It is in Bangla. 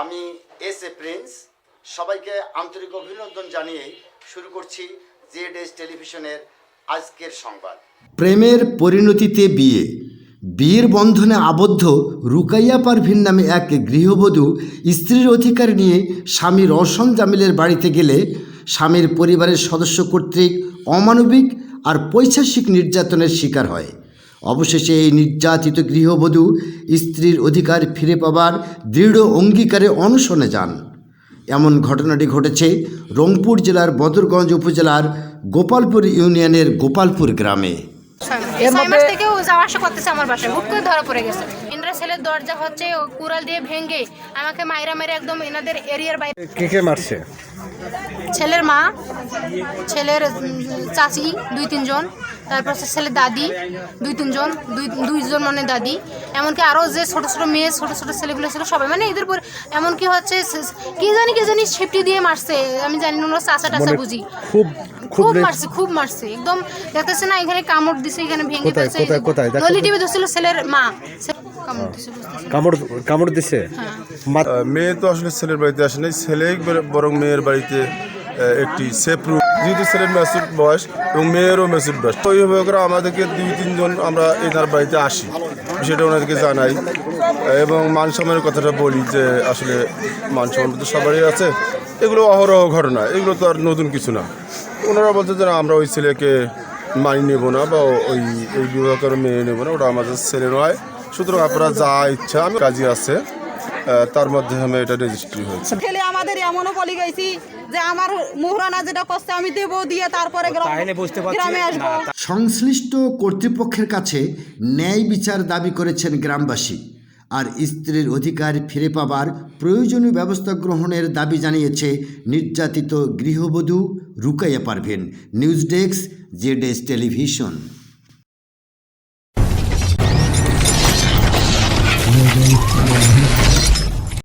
আমি এস এ প্রিন্স। সবাইকে আন্তরিক অভিনন্দন জানিয়ে শুরু করছি জেড এস টেলিভিশনের আজকের সংবাদ। প্রেমের পরিণতিতে বিয়ে। বিয়ের বন্ধনে আবদ্ধ রুকাইয়া পারভিন নামে এক গৃহবধূ স্ত্রীর অধিকার নিয়ে স্বামী রওশন জামিলের বাড়িতে গেলে স্বামীর পরিবারের সদস্য কর্তৃক অমানবিক আর পৈশাসিক নির্যাতনের শিকার হয়। অবশেষে এই নির্যাতিত গৃহবধূ স্ত্রীর অধিকার ফিরে পাবার দৃঢ় অঙ্গীকারে অনশনে যান। এমন ঘটনাটি ঘটেছে রংপুর জেলার বদরগঞ্জ উপজেলার গোপালপুর ইউনিয়নের গোপালপুর গ্রামে। ছয় মাস। ছয় মাস থেকে ও যাওয়া আসা করতেছে আমার বাসায়। হুট করে ধরা পড়ে গেছে। ইন্দ্রা ছেলের দরজা হচ্ছে ও কুড়াল দিয়ে ভেঙে আমাকে মাইরা মেরে একদম এনাদের এরিয়ার বাইরে কে কে মারছে? ছেলের মা ছেলের চাচি দুই তিনজন তারপর ছেলের দাদি দুই তিনজন দুই দুইজন মানে দাদি। এমনকি আরও যে ছোটো ছোটো মেয়ে ছোটো ছোটো ছেলেগুলো ছিল সবাই মানে এদের পর এমনকি হচ্ছে কি জানি কি জানি সেফটি দিয়ে মারছে আমি জানি না ওরা চাচা টাচা মানে বুঝি। খুব খুব মারছে খুব মারছে একদম দেখতেছে না এখানে কামড় দিছে এখানে ভেঙে নলি তো। টিভি ধরছিল ছেলের মা। কামড় দিছে কামড় কামড় দিছে? হ্যাঁ। মেয়ে তো আসলে ছেলের বাড়িতে আসে নাই ছেলে বরং মেয়ের বাড়িতে একটি সেফ রুম। যেহেতু ছেলের ম্যাচুর বয়স এবং মেয়েরও ম্যাচুর বয়স। তো এইভাবে করে আমাদেরকে দুই, তিনজন আমরা এনার বাড়িতে আসি। সেটা ওনাদেরকে জানাই। এবং মান সম্মানের কথাটা বলি যে আসলে মান সম্মান তো সবারই আছে। এগুলো অহরহ ঘটনা। এগুলো তো আর নতুন কিছু না। ওনারা বলছে যে আমরা ওই ছেলেকে মানি নেব না বা ওই এই বিবাহ করে নেব না। ওটা আমাদের ছেলে নয়। সুতরাং আপনারা যা ইচ্ছা, আমি কাজে আছে। তার মাধ্যমে এটা রেজিস্ট্রি হয়েছে। ছেলে আমাদের এমনও বলি গেছি যে আমার মোহরানা যেটা করছে আমি দেবো দিয়ে তারপরে গ্রামে আসব। সংশ্লিষ্ট কর্তৃপক্ষের কাছে ন্যায় বিচার দাবি করেছেন গ্রামবাসী আর স্ত্রীর অধিকার ফিরে পাবার প্রয়োজনীয় ব্যবস্থা গ্রহণের দাবি জানিয়েছে নির্যাতিত গৃহবধূ Rukaiya Parveen. News desk Z television.